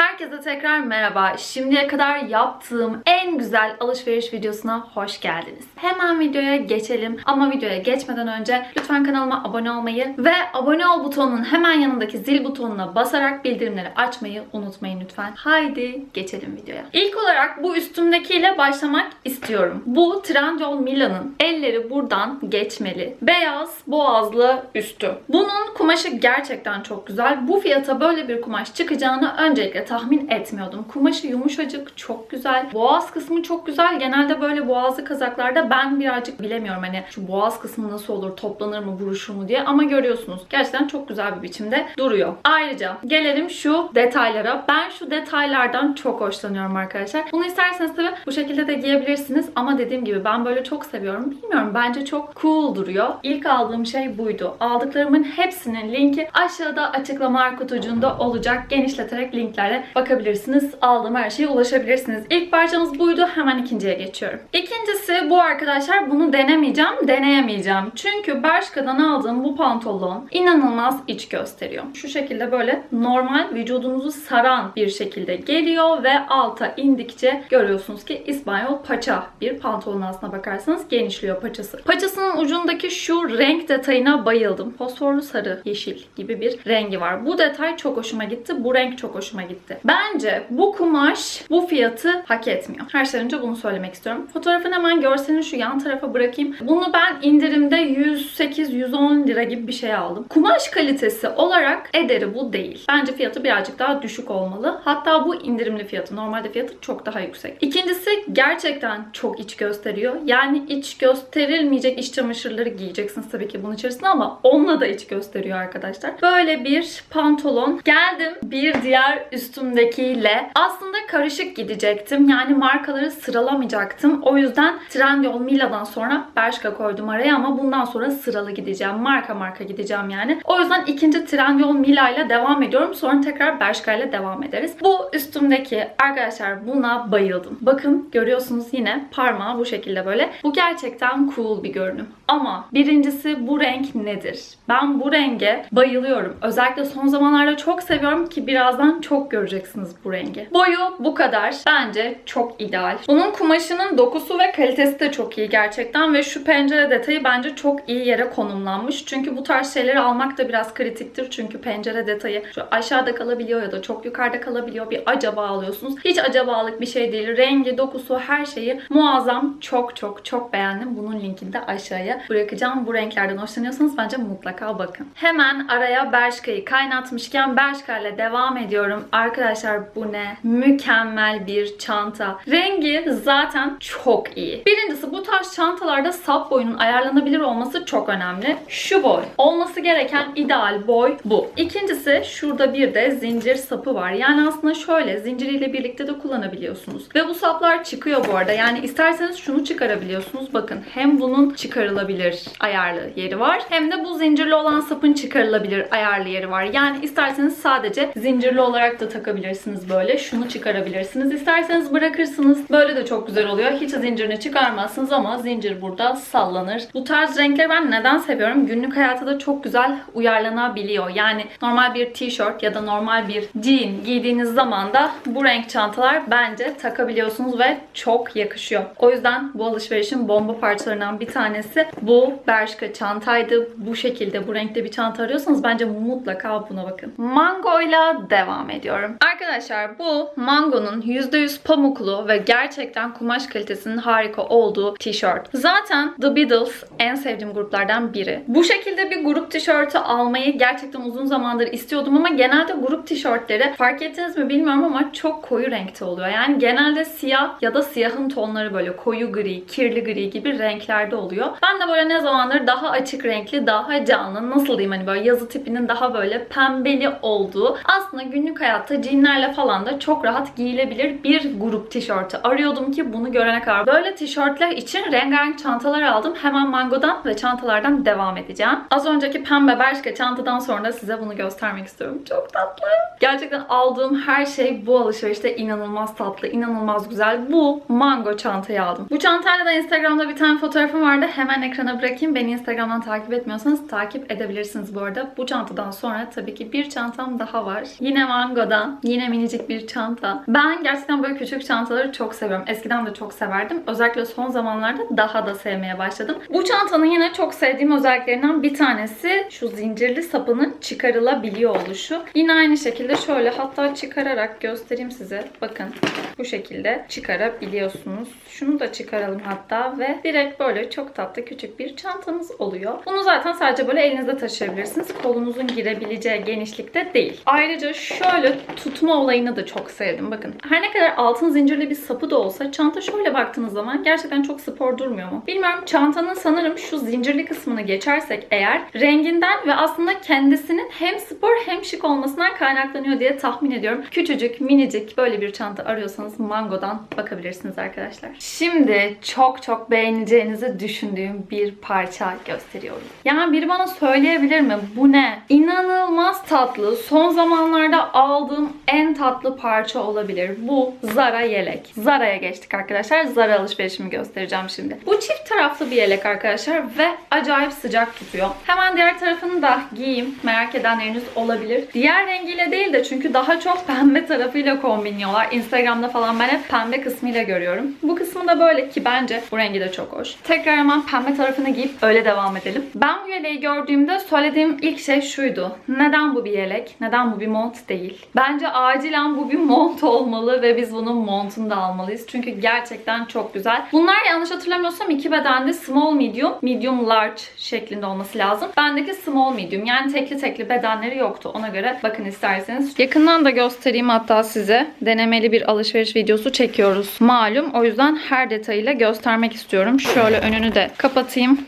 Herkese tekrar merhaba. Şimdiye kadar yaptığım en güzel alışveriş videosuna hoş geldiniz. Hemen videoya geçelim. Ama videoya geçmeden önce lütfen kanalıma abone olmayı ve abone ol butonunun hemen yanındaki zil butonuna basarak bildirimleri açmayı unutmayın lütfen. Haydi geçelim videoya. İlk olarak bu üstümdekiyle başlamak istiyorum. Bu Trendyol Mila'nın elleri buradan geçmeli. Beyaz boğazlı üstü. Bunun kumaşı gerçekten çok güzel. Bu fiyata böyle bir kumaş çıkacağını öncelikle tahmin etmiyordum. Kumaşı yumuşacık, çok güzel. Boğaz kısmı çok güzel. Genelde böyle boğazlı kazaklarda ben birazcık bilemiyorum hani şu boğaz kısmı nasıl olur, toplanır mı, buruşur mu diye ama görüyorsunuz. Gerçekten çok güzel bir biçimde duruyor. Ayrıca gelelim şu detaylara. Ben şu detaylardan çok hoşlanıyorum arkadaşlar. Bunu isterseniz tabii bu şekilde de giyebilirsiniz ama dediğim gibi ben böyle çok seviyorum. Bilmiyorum bence çok cool duruyor. İlk aldığım şey buydu. Aldıklarımın hepsinin linki aşağıda açıklama kutucuğunda olacak. Genişleterek linklerle bakabilirsiniz. Aldığım her şeye ulaşabilirsiniz. İlk parçamız buydu. Hemen ikinciye geçiyorum. İkincisi bu arkadaşlar. Bunu denemeyeceğim, deneyemeyeceğim. Çünkü Bershka'dan aldığım bu pantolon inanılmaz iç gösteriyor. Şu şekilde böyle normal vücudunuzu saran bir şekilde geliyor ve alta indikçe görüyorsunuz ki İspanyol paça bir pantolon aslına bakarsanız genişliyor paçası. Paçasının ucundaki şu renk detayına bayıldım. Fosforlu sarı, yeşil gibi bir rengi var. Bu detay çok hoşuma gitti. Bu renk çok hoşuma gitti. Bence bu kumaş bu fiyatı hak etmiyor. Her şeyden önce bunu söylemek istiyorum. Fotoğrafın hemen görselini şu yan tarafa bırakayım. Bunu ben indirimde 108-110 lira gibi bir şey aldım. Kumaş kalitesi olarak ederi bu değil. Bence fiyatı birazcık daha düşük olmalı. Hatta bu indirimli fiyatı. Normalde fiyatı çok daha yüksek. İkincisi gerçekten çok iç gösteriyor. Yani iç gösterilmeyecek iç çamaşırları giyeceksiniz tabii ki bunun içerisinde ama onunla da iç gösteriyor arkadaşlar. Böyle bir pantolon. Geldim bir diğer üstümdekiyle. Aslında karışık gidecektim. Yani markaları sıralamayacaktım. O yüzden Trendyol Mila'dan sonra Bershka koydum araya ama bundan sonra sıralı gideceğim. Marka marka gideceğim yani. O yüzden ikinci Trendyol Mila ile devam ediyorum. Sonra tekrar Bershka ile devam ederiz. Bu üstümdeki arkadaşlar buna bayıldım. Bakın görüyorsunuz yine parmağı bu şekilde böyle. Bu gerçekten cool bir görünüm. Ama birincisi bu renk nedir? Ben bu renge bayılıyorum. Özellikle son zamanlarda çok seviyorum ki birazdan çok göreceksiniz bu rengi. Boyu bu kadar. Bence çok ideal. Bunun kumaşının dokusu ve kalitesi de çok iyi gerçekten ve şu pencere detayı bence çok iyi yere konumlanmış. Çünkü bu tarz şeyleri almak da biraz kritiktir. Çünkü pencere detayı şu aşağıda kalabiliyor ya da çok yukarıda kalabiliyor. Bir acaba alıyorsunuz. Hiç acabalık bir şey değil. Rengi, dokusu, her şeyi muazzam. Çok çok çok beğendim. Bunun linkini de aşağıya bırakacağım. Bu renklerden hoşlanıyorsanız bence mutlaka bakın. Hemen araya Bershka'yı kaynatmışken Bershka ile devam ediyorum. Arkadaşlar bu ne? Mükemmel bir çanta. Rengi zaten çok iyi. Birincisi bu tarz çantalarda sap boyunun ayarlanabilir olması çok önemli. Şu boy. Olması gereken ideal boy bu. İkincisi şurada bir de zincir sapı var. Yani aslında şöyle zinciriyle birlikte de kullanabiliyorsunuz. Ve bu saplar çıkıyor bu arada. Yani isterseniz şunu çıkarabiliyorsunuz. Bakın hem bunun çıkarılabilir ayarlı yeri var. Hem de bu zincirli olan sapın çıkarılabilir ayarlı yeri var. Yani isterseniz sadece zincirli olarak da takabilirsiniz böyle. Şunu çıkarabilirsiniz. İsterseniz bırakırsınız. Böyle de çok güzel oluyor. Hiç zincirini çıkarmazsınız ama zincir burada sallanır. Bu tarz renkleri ben neden seviyorum? Günlük hayatta da çok güzel uyarlanabiliyor. Yani normal bir tişört ya da normal bir jean giydiğiniz zaman da bu renk çantalar bence takabiliyorsunuz ve çok yakışıyor. O yüzden bu alışverişin bomba parçalarından bir tanesi bu Bershka çantaydı. Bu şekilde bu renkte bir çanta arıyorsanız bence mutlaka buna bakın. Mango ile devam ediyorum. Arkadaşlar bu Mango'nun %100 pamuklu ve gerçekten kumaş kalitesinin harika olduğu tişört. Zaten The Beatles en sevdiğim gruplardan biri. Bu şekilde bir grup tişörtü almayı gerçekten uzun zamandır istiyordum ama genelde grup tişörtleri fark ettiniz mi bilmiyorum ama çok koyu renkte oluyor. Yani genelde siyah ya da siyahın tonları böyle koyu gri, kirli gri gibi renklerde oluyor. Ben de böyle ne zamandır daha açık renkli, daha canlı, nasıl diyeyim hani böyle yazı tipinin daha böyle pembeli olduğu aslında günlük hayatta jeanlerle falan da çok rahat giyilebilir bir grup tişörtü arıyordum ki bunu görene kadar. Böyle tişörtler için rengarenk çantalar aldım. Hemen Mango'dan ve çantalardan devam edeceğim. Az önceki pembe Bershka çantadan sonra da size bunu göstermek istiyorum. Çok tatlı. Gerçekten aldığım her şey bu alışverişte inanılmaz tatlı, inanılmaz güzel. Bu Mango çantayı aldım. Bu çantayla da Instagram'da bir tane fotoğrafım vardı. Hemen ekrana bırakayım. Beni Instagram'dan takip etmiyorsanız takip edebilirsiniz bu arada. Bu çantadan sonra tabii ki bir çantam daha var. Yine Mango'dan Yine minicik bir çanta. Ben gerçekten böyle küçük çantaları çok seviyorum. Eskiden de çok severdim. Özellikle son zamanlarda daha da sevmeye başladım. Bu çantanın yine çok sevdiğim özelliklerinden bir tanesi şu zincirli sapının çıkarılabiliyor oluşu. Yine aynı şekilde şöyle hatta çıkararak göstereyim size. Bakın bu şekilde çıkarabiliyorsunuz. Şunu da çıkaralım hatta ve direkt böyle çok tatlı küçük bir çantamız oluyor. Bunu zaten sadece böyle elinizde taşıyabilirsiniz. Kolunuzun girebileceği genişlikte değil. Ayrıca şöyle tutma olayını da çok sevdim. Bakın her ne kadar altın zincirli bir sapı da olsa çanta şöyle baktığınız zaman gerçekten çok spor durmuyor mu? Bilmiyorum çantanın sanırım şu zincirli kısmını geçersek eğer renginden ve aslında kendisinin hem spor hem şık olmasından kaynaklanıyor diye tahmin ediyorum. Küçücük, minicik böyle bir çanta arıyorsanız Mango'dan bakabilirsiniz arkadaşlar. Şimdi çok çok beğeneceğinizi düşündüğüm bir parça gösteriyorum. Yani biri bana söyleyebilir mi? Bu ne? İnanılmaz tatlı. Son zamanlarda aldığım en tatlı parça olabilir. Bu Zara yelek. Zara'ya geçtik arkadaşlar. Zara alışverişimi göstereceğim şimdi. Bu çift taraflı bir yelek arkadaşlar ve acayip sıcak tutuyor. Hemen diğer tarafını da giyeyim. Merak edenleriniz olabilir. Diğer rengiyle değil de çünkü daha çok pembe tarafıyla kombinliyorlar. Instagram'da falan ben hep pembe kısmıyla görüyorum. Bu kısmı da böyle ki bence bu rengi de çok hoş. Tekrar hemen pembe tarafını giyip öyle devam edelim. Ben bu yeleği gördüğümde söylediğim ilk şey şuydu. Neden bu bir yelek? Neden bu bir mont değil? Bence acilen bu bir mont olmalı ve biz bunun montunu da almalıyız. Çünkü gerçekten çok güzel. Bunlar yanlış hatırlamıyorsam iki bedendi small medium, medium large şeklinde olması lazım. Bendeki small medium yani tekli tekli bedenleri yoktu. Ona göre bakın isterseniz. Yakından da göstereyim hatta size. Denemeli bir alışveriş videosu çekiyoruz. Malum o yüzden her detayıyla göstermek istiyorum. Şöyle önünü de kapatayım.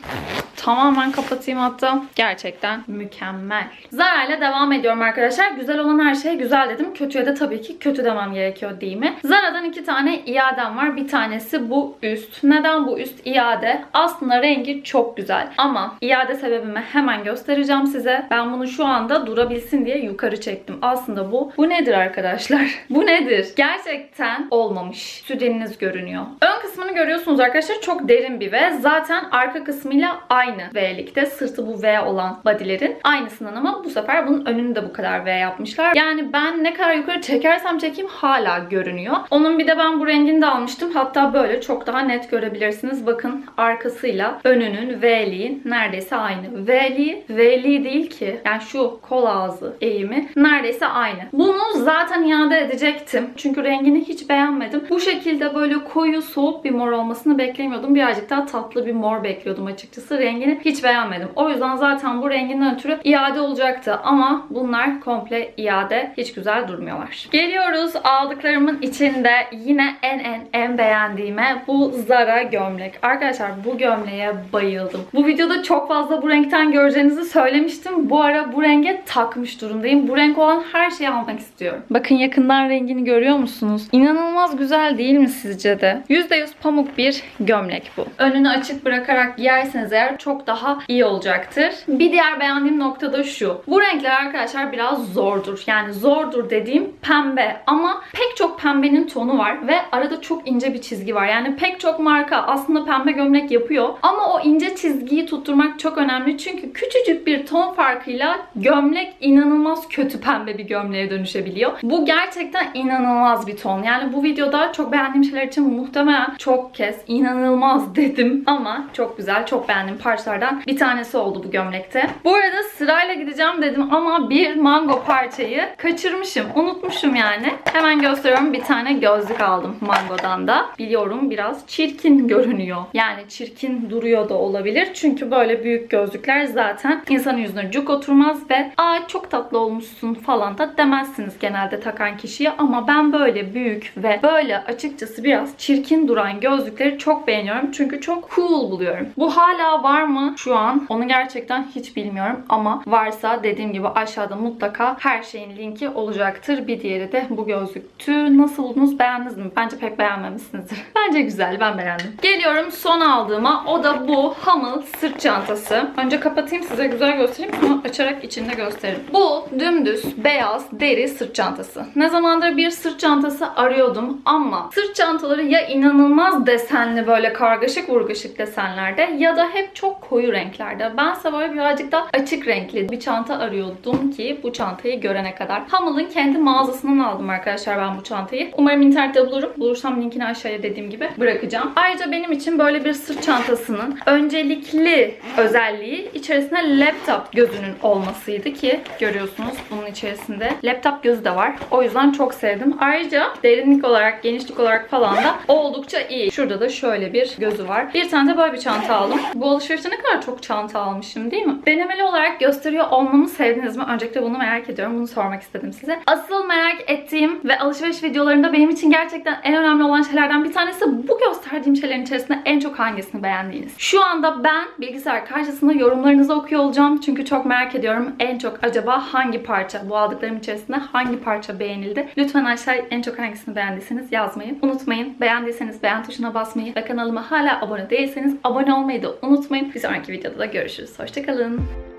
Tamamen kapatayım hatta. Gerçekten mükemmel. Zara ile devam ediyorum arkadaşlar. Güzel olan her şey güzel dedim. Kötüye de tabii ki kötü demem gerekiyor değil mi? Zara'dan iki tane iadem var. Bir tanesi bu üst. Neden bu üst iade? Aslında rengi çok güzel. Ama iade sebebimi hemen göstereceğim size. Ben bunu şu anda durabilsin diye yukarı çektim. Aslında bu. Bu nedir arkadaşlar? bu nedir? Gerçekten olmamış. Südeniniz görünüyor. Ön kısmını görüyorsunuz arkadaşlar. Çok derin bir V. Zaten arka kısmıyla aynı V'likte. Sırtı bu V olan bodylerin. Aynısından ama bu sefer bunun önünü de bu kadar V yapmışlar. Yani ben ne kadar yukarı çekersem çekeyim hala görünüyor. Onun bir de ben bu rengini de almıştım. Hatta böyle çok daha net görebilirsiniz. Bakın arkasıyla önünün V'liğin neredeyse aynı. V'liği, V'liği değil ki. Yani şu kol ağzı eğimi neredeyse aynı. Bunu zaten iade edecektim. Çünkü rengini hiç beğenmedim. Bu şekilde böyle koyu soğuk bir mor olmasını beklemiyordum. Birazcık daha tatlı bir mor bekliyordum açıkçası. Rengini hiç beğenmedim. O yüzden zaten bu renginden ötürü iade olacaktı. Ama bunlar komple iade. Hiç güzel durmuyorlar. Geliyoruz aldıklarımın içinde yine en en en beğendiğime bu Zara gömlek. Arkadaşlar bu gömleğe bayıldım. Bu videoda çok fazla bu renkten göreceğinizi söylemiştim. Bu ara bu renge takmış durumdayım. Bu renk olan her şeyi almak istiyorum. Bakın yakından rengini görüyor musunuz? İnanılmaz güzel değil mi sizce de? %100 pamuk bir gömlek bu. Önünü açık bırakarak giyerseniz eğer çok daha iyi olacaktır. Bir diğer beğendiğim nokta da şu. Bu renkler arkadaşlar biraz zordur. Yani zordur dediğim pembe ama pek çok pembenin tonu var ve arada çok ince bir çizgi var. Yani pek çok marka aslında pembe gömlek yapıyor ama o ince çizgiyi tutturmak çok önemli. Çünkü küçücük bir ton farkıyla gömlek inanılmaz kötü pembe bir gömleğe dönüşebiliyor. Bu gerçekten inanılmaz bir ton. Yani bu videoda çok beğendiğim şeyler için muhtemelen çok kez inanılmaz dedim ama çok güzel, çok beğendiğim parçalardan bir tanesi oldu bu gömlekte. Bu arada sırayla gideceğim dedim ama bir mango parçayı kaçırmışım. Unutmuşum yani. Hemen gösteriyorum. Bir tane gözlük aldım mangodan da. Biliyorum biraz çirkin görünüyor. Yani çirkin duruyor da olabilir. Çünkü böyle büyük gözlükler zaten insanın yüzüne cuk oturmaz ve aa çok tatlı olmuşsun falan da demezsiniz genelde takan kişiye. Ama ben böyle büyük ve böyle açıkçası biraz çirkin duran gözlükleri çok beğeniyorum. Çünkü çok cool buluyorum. Bu hala var mı şu an? Onu gerçekten hiç bilmiyorum ama varsa dediğim gibi aşağıda mutlaka her şeyin linki olacaktır. Bir diğeri de bu gözlüktü. Nasıl buldunuz? Beğendiniz mi? Bence pek beğenmemişsinizdir. Bence güzel. Ben beğendim. Geliyorum son aldığıma. O da bu Hummel sırt çantası. Önce kapatayım size güzel göstereyim. Sonra açarak içinde gösteririm. Bu dümdüz beyaz deri sırt çantası. Ne zamandır bir sırt çantası arıyordum ama sırt çantaları ya inanılmaz desenli böyle kargaşık vurgaşık desenlerde ya da hep çok çok koyu renklerde. Bense böyle birazcık da açık renkli bir çanta arıyordum ki bu çantayı görene kadar. Hamil'ın kendi mağazasından aldım arkadaşlar ben bu çantayı. Umarım internette bulurum. Bulursam linkini aşağıya dediğim gibi bırakacağım. Ayrıca benim için böyle bir sırt çantasının öncelikli özelliği içerisinde laptop gözünün olmasıydı ki görüyorsunuz bunun içerisinde laptop gözü de var. O yüzden çok sevdim. Ayrıca derinlik olarak, genişlik olarak falan da oldukça iyi. Şurada da şöyle bir gözü var. Bir tane de böyle bir çanta aldım. Bu alışverişte ne kadar çok çanta almışım değil mi? Denemeli olarak gösteriyor olmamı sevdiniz mi? Öncelikle bunu merak ediyorum. Bunu sormak istedim size. Asıl merak ettiğim ve alışveriş videolarında benim için gerçekten en önemli olan şeylerden bir tanesi bu gösterdiğim şeylerin içerisinde en çok hangisini beğendiğiniz. Şu anda ben bilgisayar karşısında yorumlarınızı okuyor olacağım. Çünkü çok merak ediyorum en çok acaba hangi parça bu aldıklarım içerisinde hangi parça beğenildi? Lütfen aşağıya en çok hangisini beğendiyseniz yazmayı unutmayın. Beğendiyseniz beğen tuşuna basmayı ve kanalıma hala abone değilseniz abone olmayı da unutmayın. Bir sonraki videoda da görüşürüz. Hoşçakalın.